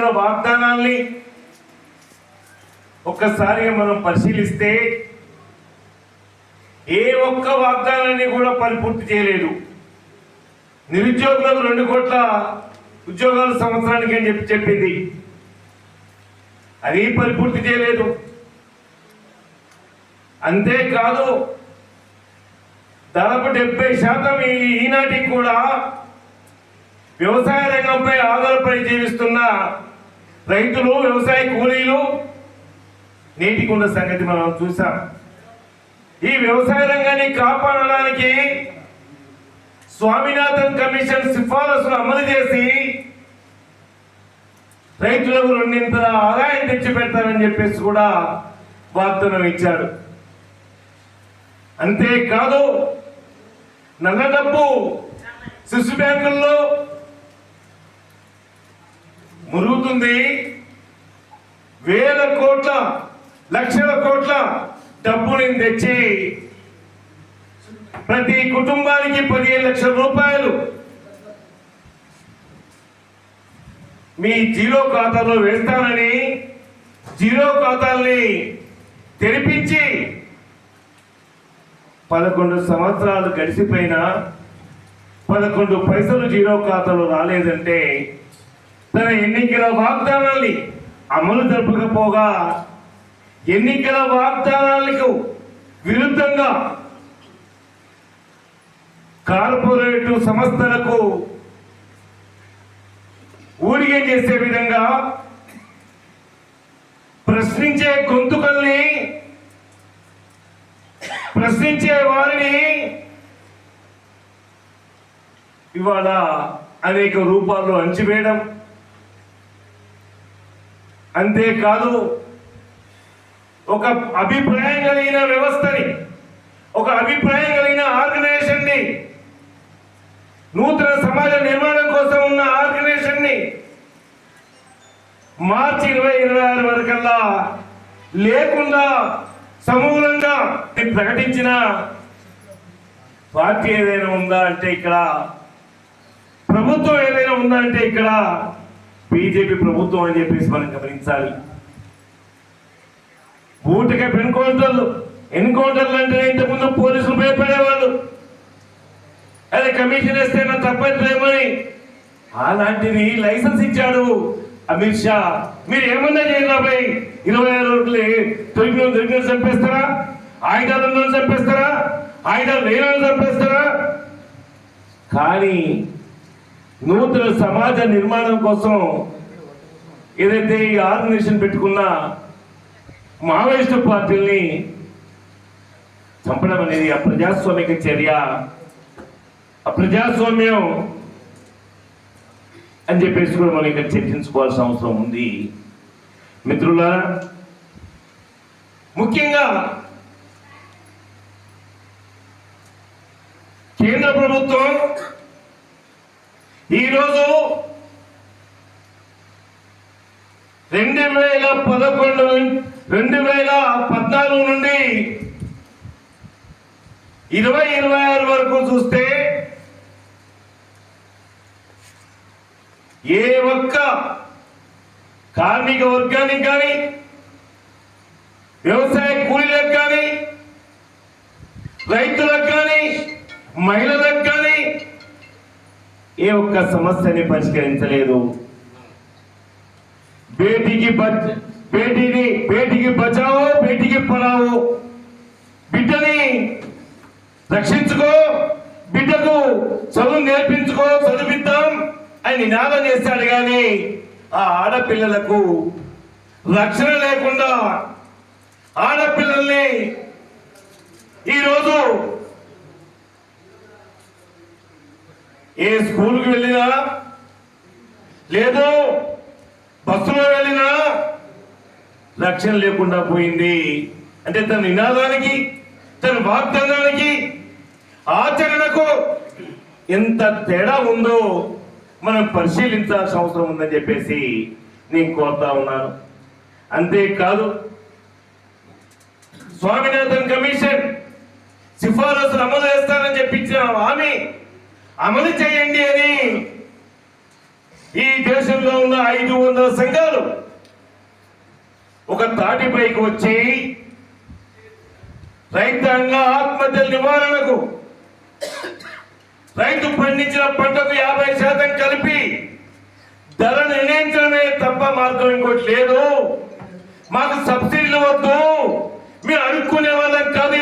ఎన్నికల వాగ్దానాల్ని ఒక్కసారిగా మనం పరిశీలిస్తే ఏ ఒక్క వాగ్దానాన్ని కూడా పరిపూర్తి చేయలేదు. నిరుద్యోగులకు రెండు కోట్ల ఉద్యోగాలు సంవత్సరానికి అని చెప్పి చెప్పింది. అది పరిపూర్తి చేయలేదు. అంతేకాదు దాదాపు డెబ్బై శాతం ఈనాటికి కూడా వ్యవసాయ రంగంపై ఆధారపడి జీవిస్తున్న రైతులు వ్యవసాయ కూలీలు నీటికున్న సంగతి మనం చూసాం. ఈ వ్యవసాయ రంగాన్ని కాపాడడానికి స్వామినాథన్ కమిషన్ సిఫారసులు అమలు చేసి రైతులకు రెండింతల ఆదాయం తెచ్చి పెడతారని చెప్పేసి కూడా వాగ్దానం ఇచ్చాడు అంతేకాదు నల్ల డబ్బు శిశు బ్యాంకుల్లో మురుగుతుంది. వేల కోట్ల లక్షల కోట్ల డబ్బుని తెచ్చి ప్రతి కుటుంబానికి పదిహేను లక్షల రూపాయలు. మీ జీరో ఖాతాలో వేస్తానని జీరో ఖాతాల్ని తెరిపించి పదకొండు సంవత్సరాలు గడిచిపోయినా పదకొండు పైసలు జీరో ఖాతాలో రాలేదంటే తన ఎన్నికల వాగ్దానాల్ని అమలు జరపకపోగా ఎన్నికల వాగ్దానాలకు విరుద్ధంగా కార్పొరేట్ సంస్థలకు ఊరిగే చేసే విధంగా ప్రశ్నించే గొంతుకల్ని ప్రశ్నించే వారిని ఇవాళ అనేక రూపాల్లో అంచివేయడం అంతేకాదు ఒక అభిప్రాయం కలిగిన వ్యవస్థని ఒక అభిప్రాయం కలిగిన ఆర్గనైజేషన్ని నూతన సమాజ నిర్మాణం కోసం ఉన్న ఆర్గనైజేషన్ని మార్చి ఇరవై ఇరవై ఆరు వరకల్లా లేకుండా సమూలంగా ప్రకటించిన పార్టీ ఏదైనా ఉందా అంటే ఇక్కడ? ప్రభుత్వం ఏదైనా ఉందా అంటే ఇక్కడ? బీజేపీ ప్రభుత్వం అని చెప్పేసి మనం గమనించాలి. బూటక ఎన్కౌంటర్లు ఎన్కౌంటర్లు అంటే ఇంతకుముందు పోలీసులు భయపడేవాళ్ళు. అదే కమిషన్ వేస్తే నా తప్పట్లేమని అలాంటిది లైసెన్స్ ఇచ్చాడు అమిత్ షా. మీరు ఏమన్నా చేయాలి అబ్బాయి ఇరవై ఆరు రోజులు దొరికిన దొరికిన చంపేస్తారా? ఆయుధాలు చంపేస్తారా? ఆయుధాలు లేని చంపేస్తారా? కానీ నూతన సమాజ నిర్మాణం కోసం ఏదైతే ఈ ఆర్గనైజేషన్ పెట్టుకున్న మావోయిస్టు పార్టీల్ని చంపడం అనేది అప్రజాస్వామిక చర్య. అప్రజాస్వామ్యం అని చెప్పేసి కూడా మనం ఇక్కడ చర్చించుకోవాల్సిన అవసరం ఉంది. మిత్రులారా ముఖ్యంగా కేంద్ర ప్రభుత్వం ఈరోజు రెండు వేల పదకొండు రెండు వేల పద్నాలుగు నుండి ఇరవై ఇరవై ఆరు వరకు చూస్తే ఏ ఒక్క కార్మిక వర్గానికి కానీ వ్యవసాయ కూలీలకు కానీ రైతులకు కానీ మహిళలకు కానీ ఏ ఒక్క సమస్యని పరిష్కరించలేదు. బేటీకి బచ్ బేటీని బేటీకి బచావో బేటీకి పడావో బిడ్డని రక్షించుకో బిడ్డకు చదువు నేర్పించుకో చదివిద్దాం అని నినాదం చేశాడు కానీ ఆ ఆడపిల్లలకు రక్షణ లేకుండా ఆడపిల్లల్ని ఈరోజు ఏ స్కూల్కి వెళ్ళినా? లేదు. బస్సులో వెళ్ళినా? లక్ష్యం లేకుండా పోయింది. అంటే తన నినాదానికి తన వాగ్దానానికి ఆచరణకు ఎంత తేడా ఉందో మనం పరిశీలించాల్సిన అవసరం ఉందని చెప్పేసి నేను కోరుతా ఉన్నాను. అంతేకాదు స్వామినాథన్ కమిషన్ సిఫారసులు అమలు చేస్తానని చెప్పించిన హామీ అమలు చేయండి అని ఈ దేశంలో ఉన్న ఐదు వందల సంఘాలు ఒక తాటిపైకి వచ్చి రైతాంగ ఆత్మహత్యల నివారణకు రైతు పండించిన పంటకు యాభై శాతం కలిపి ధర నిర్ణయించడమే తప్ప మార్గం ఇంకోటి లేదు. మాకు సబ్సిడీలు వద్దు. మేము అడుక్కునే వాళ్ళం కాదు